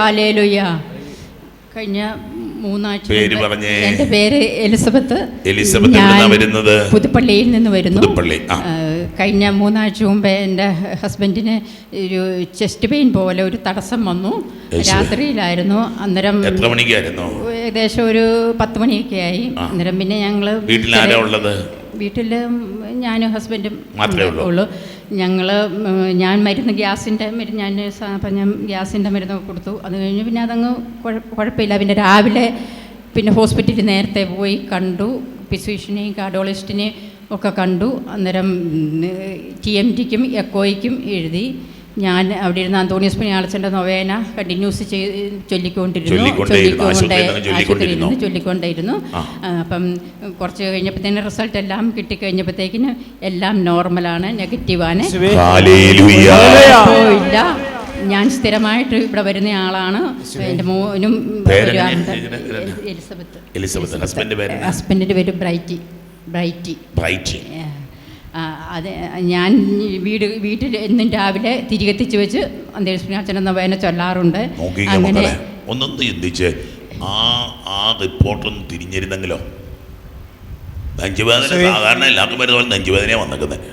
Hallelujah കഴിഞ്ഞ മൂന്നാഴ്ച പേര് പറഞ്ഞേ. എന്റെ പേര് എലിസബത്ത്. എലിസബത്ത് വരുന്നത്? പുതുപ്പള്ളിയിൽ നിന്ന് വരുന്നു. പുതുപ്പള്ളി, കഴിഞ്ഞ മൂന്നാഴ്ച മുമ്പ് എന്റെ ഹസ്ബൻഡിന് ഒരു ചെസ്റ്റ് പെയിൻ പോലെ ഒരു തടസ്സം വന്നു. രാത്രിയിലായിരുന്നു. അന്നേരം എത്ര മണിക്കായിരുന്നു? ഏകദേശം ഒരു പത്ത് മണിയൊക്കെ ആയി. അന്നേരം പിന്നെ ഞങ്ങൾ വീട്ടിൽ വീട്ടിൽ ഞാനും ഹസ്ബൻഡും മാത്രമേ ഉള്ളൂ? ഞങ്ങൾ ഞാൻ മരുന്ന് ഗ്യാസിന്റെ മരുന്ന് ഞാൻ അപ്പം ഞാൻ ഗ്യാസിന്റെ മരുന്ന് കൊടുത്തു. അത് കഴിഞ്ഞ് പിന്നെ അതങ്ങ് കുഴപ്പമില്ല. പിന്നെ രാവിലെ പിന്നെ ഹോസ്പിറ്റലിൽ നേരത്തെ പോയി കണ്ടു. ഫിസിഷ്യനെയും കാർഡിയോളജിസ്റ്റിനെയും ഒക്കെ കണ്ടു. അന്നേരം ടി എം ടിക്കും എക്കോയ്ക്കും എഴുതി. ഞാൻ അവിടെ ഇരുന്ന് അന്തോണിയസ് പുണ്യാളച്ചന്റെ നൊവേന കണ്ടിന്യൂസ് ചൊല്ലിക്കൊണ്ടിരുന്നു. ചൊല്ലിക്കൊണ്ടിരുന്നു. ചൊല്ലിക്കൊണ്ടിരുന്നു അപ്പം കുറച്ച് കഴിഞ്ഞപ്പോഴത്തേന് റിസൾട്ട് എല്ലാം കിട്ടിക്കഴിഞ്ഞപ്പോഴത്തേക്കിന് എല്ലാം നോർമലാണ് നെഗറ്റീവാണ്. ഇല്ല ഞാൻ സ്ഥിരമായിട്ട് ഇവിടെ വരുന്ന ആളാണ്. എന്റെ മോനും? എലിസബത്ത്. എലിസബത്ത്. ഹസ്ബൻഡ് പേര് എന്നാ? ഹസ്ബൻഡിന്റെ പേര് ബ്രൈറ്റി. ബ്രൈറ്റി. ബ്രൈറ്റ്. അത് ഞാൻ വീട് വീട്ടിൽ എന്നും രാവിലെ തിരികെത്തിച്ച് വെച്ച് അന്തരീക്ഷ വേന ചൊല്ലാറുണ്ട്. അങ്ങനെ ഒന്നൊന്ന് ചിന്തിച്ച് ആ ആ റിപ്പോർട്ടൊന്ന് തിരിഞ്ഞിരുന്നെങ്കിലോ? നെഞ്ചുവേദന സാധാരണ എല്ലാവർക്കും വരുന്ന പോലെ നെഞ്ചുവേദനയാണ് വന്നിരിക്കുന്നത്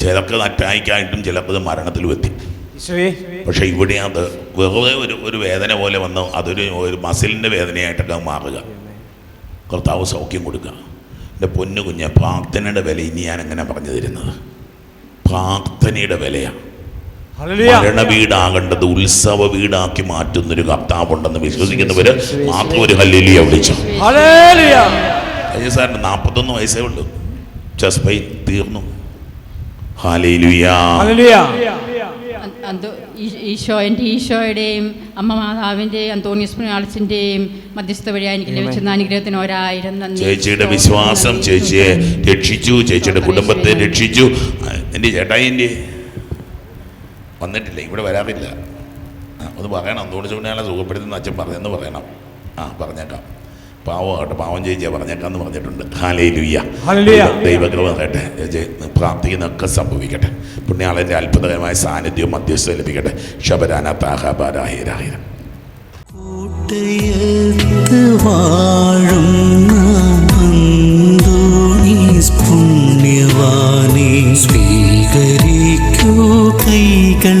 ചിലർക്ക് അറ്റായിക്കായിട്ടും ചിലർക്ക് മരണത്തിലും എത്തി. പക്ഷെ പക്ഷേ ഇവിടെ അത് വെറുതെ ഒരു ഒരു വേദന പോലെ വന്ന് അതൊരു ഒരു മസിലിന്റെ വേദനയായിട്ടൊക്കെ മാറുക. കർത്താവ് സൗഖ്യം കൊടുക്കുക. എന്റെ പൊന്നു കുഞ്ഞ് പ്രാർത്ഥനയുടെ വില ഇനി ഞാൻ എങ്ങനെ പറഞ്ഞു തരുന്നത്? പ്രാർത്ഥനയുടെ വിലയാണ് മരണ വീടാകേണ്ടത് ഉത്സവ വീടാക്കി മാറ്റുന്നൊരു കർത്താവുണ്ടെന്ന് വിശ്വസിക്കുന്നവര് മാത്രം ഒരു ഹല്ലേലിയ വിളിച്ചു. സാറിന് നാൽപ്പത്തൊന്ന് വയസ്സേ ഉള്ളൂ. ചെസ് പൈ തീർന്നു. ഹാലേലുയാ അന്തോ ഈ- ഈശോന്റെ ഈശോയുടെയും അമ്മ മാതാവിന്റെയും അന്തോണിയസ് പുണ്യാളച്ചിന്റെയും മധ്യസ്ഥ വഴി എനിക്ക് ലഭിച്ചിരുന്ന അനുഗ്രഹത്തിന് ഒരായിരം നന്ദി. ചേച്ചിയുടെ വിശ്വാസം ചേച്ചിയെ രക്ഷിച്ചു ചേച്ചിയുടെ കുടുംബത്തെ രക്ഷിച്ചു. എന്റെ ചേട്ടായി എന്റെ. വന്നിട്ടില്ല ഇവിടെ വരാറില്ല. അത് ഒന്ന് പറയണം അന്തോണിച്ച് പുണ്യാളെ സുഖപ്പെടുത്തുന്ന അച്ഛൻ പറഞ്ഞെന്ന് പറയണം. ആ പറഞ്ഞേക്കാം. പാവം കേട്ടോ പാവം ചേച്ചിയാ പറഞ്ഞേക്കാന്ന് പറഞ്ഞിട്ടുണ്ട്. ഹാലേ ലുയ്യ ഹല്ലേലൂയ. ദൈവകൃപ കേട്ടെ ചേച്ചി പ്രാർത്ഥിക്കുന്നൊക്കെ സംഭവിക്കട്ടെ. പുണ്യാളന്റെ അത്ഭുതകരമായ സാന്നിധ്യവും മധ്യസ്ഥ ലഭിക്കട്ടെ. ശബരാന താഹാബാരാഹിരാഹിര പുണ്യവാനെ സ്വീകരിക്കൂ കൈകൾ